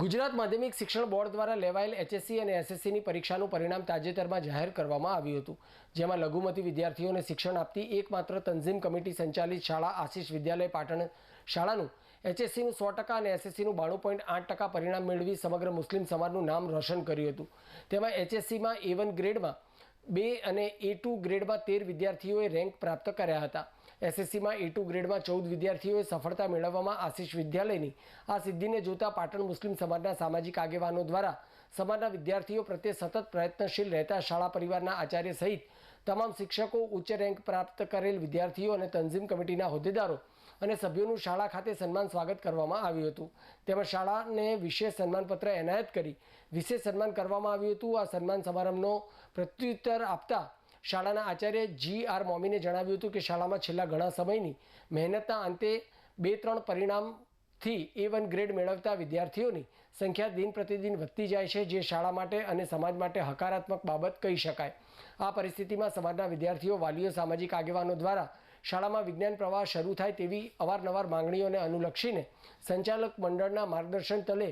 ગુજરાત માધ્યમિક શિક્ષણ બોર્ડ દ્વારા લેવાયેલ એચએસસી અને એસએસસીની પરીક્ષાનું પરિણામ તાજેતરમાં જાહેર કરવામાં આવ્યું હતું. જેમાં લઘુમતી વિદ્યાર્થીઓને શિક્ષણ આપતી એકમાત્ર તંઝીમ કમિટી સંચાલિત શાળા આશીષ વિદ્યાલય પાટણ શાળાનું એચએસસીનું સો ટકા અને એસએસસીનું બાણું પોઈન્ટ આઠ ટકા પરિણામ મેળવી સમગ્ર મુસ્લિમ સમાજનું નામ રોશન કર્યું હતું. તેમાં એચએસસીમાં એ વન ગ્રેડમાં બે અને એ ટુ ગ્રેડમાં તેર વિદ્યાર્થીઓએ રેન્ક પ્રાપ્ત કર્યા હતા. એસએસસીમાં એ ટુ ગ્રેડમાં ચૌદ વિદ્યાર્થીઓએ સફળતા મેળવવામાં આશીષ વિદ્યાલયની. આ સિદ્ધિને જોતા પાટણ મુસ્લિમ સમાજના સામાજિક આગેવાનો દ્વારા સમાજના વિદ્યાર્થીઓ પ્રત્યે સતત પ્રયત્નશીલ રહેતા શાળા પરિવારના આચાર્ય સહિત તમામ શિક્ષકો ઉચ્ચ રેન્ક પ્રાપ્ત કરેલ વિદ્યાર્થીઓ અને તંઝીમ કમિટીના હોદ્દેદારો અને સભ્યોનું શાળા ખાતે સન્માન સ્વાગત કરવામાં આવ્યું હતું. તેમજ શાળાને વિશેષ સન્માનપત્ર એનાયત કરી વિશેષ સન્માન કરવામાં આવ્યું હતું. આ સન્માન સમારંભનો પ્રત્યુત્તર આપતા શાળાના આચાર્ય જી આર મોમીને જણાવ્યું હતું કે શાળામાં છેલ્લા ઘણા સમયની મહેનતના અંતે બે ત્રણ પરિણામથી એ વન ગ્રેડ મેળવતા વિદ્યાર્થીઓની સંખ્યા દિન પ્રતિદિન વધતી જાય છે, જે શાળા માટે અને સમાજ માટે હકારાત્મક બાબત કહી શકાય. આ પરિસ્થિતિમાં સમાજના વિદ્યાર્થીઓ, વાલીઓ, સામાજિક આગેવાનો દ્વારા શાળામાં વિજ્ઞાન પ્રવાહ શરૂ થાય તેવી અવારનવાર માંગણીઓને અનુલક્ષીને સંચાલક મંડળના માર્ગદર્શન તલે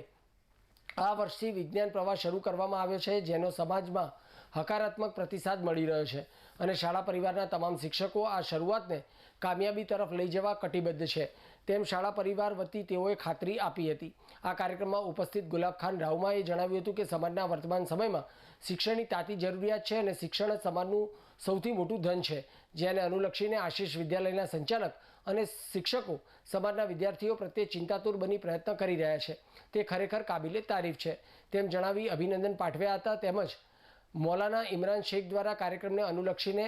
આ વર્ષથી વિજ્ઞાન પ્રવાહ શરૂ કરવામાં આવ્યો છે, જેનો સમાજમાં હકારાત્મક પ્રતિસાદ મળી રહ્યો છે અને શાળા પરિવારના તમામ શિક્ષકો આ શરૂઆતને કામયાબી તરફ લઈ જવા કટિબદ્ધ છે. તેમ શાળા પરિવાર વતી તેઓએ ખાતરી આપી હતી. આ કાર્યક્રમમાં ઉપસ્થિત ગુલાબખાન રાવમાએ જણાવ્યું હતું કે સમાજના વર્તમાન સમયમાં શિક્ષણની તાતી જરૂરિયાત છે અને શિક્ષણ જ સમાજનું સૌથી મોટું ધન છે. જેને અનુલક્ષીને આશીષ વિદ્યાલયના સંચાલક અને શિક્ષકો સમાજના વિદ્યાર્થીઓ પ્રત્યે ચિંતાતુર બની પ્રયત્ન કરી રહ્યા છે. તે ખરેખર કાબિલે તારીફ છે. તેમ જણાવી અભિનંદન પાઠવ્યા હતા તેમજ મૌલાના ઇમરાન શેખ દ્વારા કાર્યક્રમને અનુલક્ષીને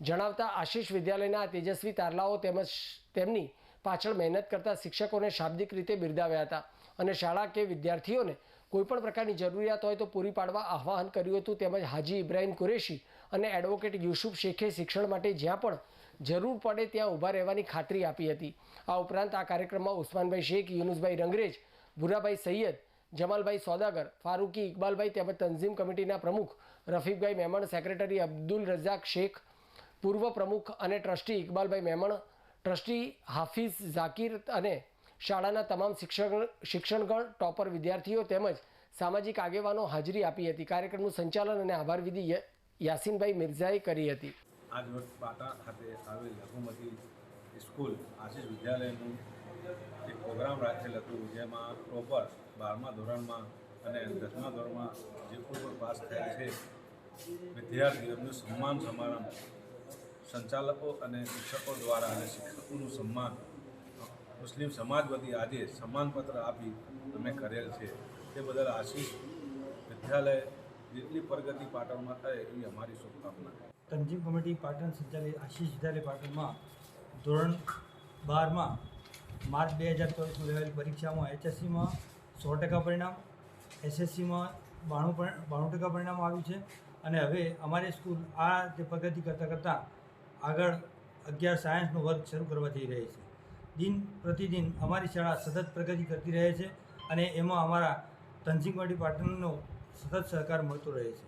જણાવતા આશીષ વિદ્યાલયના તેજસ્વી તારલાઓ તેમજ તેમની પાછળ મહેનત કરતા શિક્ષકોને શાબ્દિક રીતે બિરદાવ્યા હતા અને શાળા કે વિદ્યાર્થીઓને કોઈપણ પ્રકારની જરૂરિયાત હોય તો પૂરી પાડવા આહ્વાન કર્યું હતું તેમજ હાજી ઇબ્રાહિમ કુરેશી અને એડવોકેટ યુસુફ શેખે શિક્ષણ માટે જ્યાં પણ જરૂર પડે ત્યાં ઊભા રહેવાની ખાતરી આપી હતી. આ ઉપરાંત આ કાર્યક્રમમાં ઉસ્માનભાઈ શેખ, યુનુસભાઈ રંગરેજ, ભુરાભાઈ સૈયદ જમાલભાઈ સોદાગર, ફારૂકી ઇકબાલભાઈ તેમજ તંઝીમ કમિટીના પ્રમુખ, રફીકભાઈ મેમણ, સેક્રેટરી અબ્દુલ રઝાક શેખ, પૂર્વ પ્રમુખ અને ટ્રસ્ટી ઇકબાલભાઈ મેમણ, ટ્રસ્ટી હાફિઝ ઝાકીર અને શાળાના તમામ શિક્ષણ શિક્ષણગણ, ટોપર વિદ્યાર્થીઓ તેમજ સામાજિક આગેવાનો હાજરી આપી હતી. કાર્યક્રમનું સંચાલન અને આભાર વિધિ યાસીનભાઈ મિર્ઝાએ કરી હતી. આજ વર્ષ પાટા ખાતે આવેલ લઘુમતી સ્કૂલ, આશીષ વિદ્યાલયનું એક પ્રોગ્રામ રાખેલ હતું જેમાં ટોપર બારમા ધોરણમાં અને દસમા ધોરણમાં જે કોઈ પાસ થયા છે, વિદ્યાર્થીઓનું સન્માન સમારંભ સંચાલકો અને શિક્ષકો દ્વારા અને શિક્ષકોનું સન્માન મુસ્લિમ સમાજ વતી આજે સન્માનપત્ર આપી અમે કરેલ છે. તે બદલ આશીષ વિદ્યાલય જેટલી પ્રગતિ પાટણમાં થાય એવી અમારી શુભકામના કન્ઝ્યુમ કમિટી પાટણ સંચાલિત આશીષ વિદ્યાલય પાટણમાં ધોરણ બારમાં માર્ચ બે હજાર ચોવીસમાં લેવાયેલી પરીક્ષામાં એચએસસીમાં સો ટકા પરિણામ, એસએસસીમાં બાણું બાણું ટકા પરિણામ આવ્યું છે. અને હવે અમારી સ્કૂલ આ જે પ્રગતિ કરતાં કરતાં આગળ અગિયાર સાયન્સનો વર્ગ શરૂ કરવા જઈ રહી છે. દિન પ્રતિદિન અમારી શાળા સતત પ્રગતિ કરતી રહે છે અને એમાં અમારા કમિટી પાટણનો સતત સહકાર મળતો રહે છે.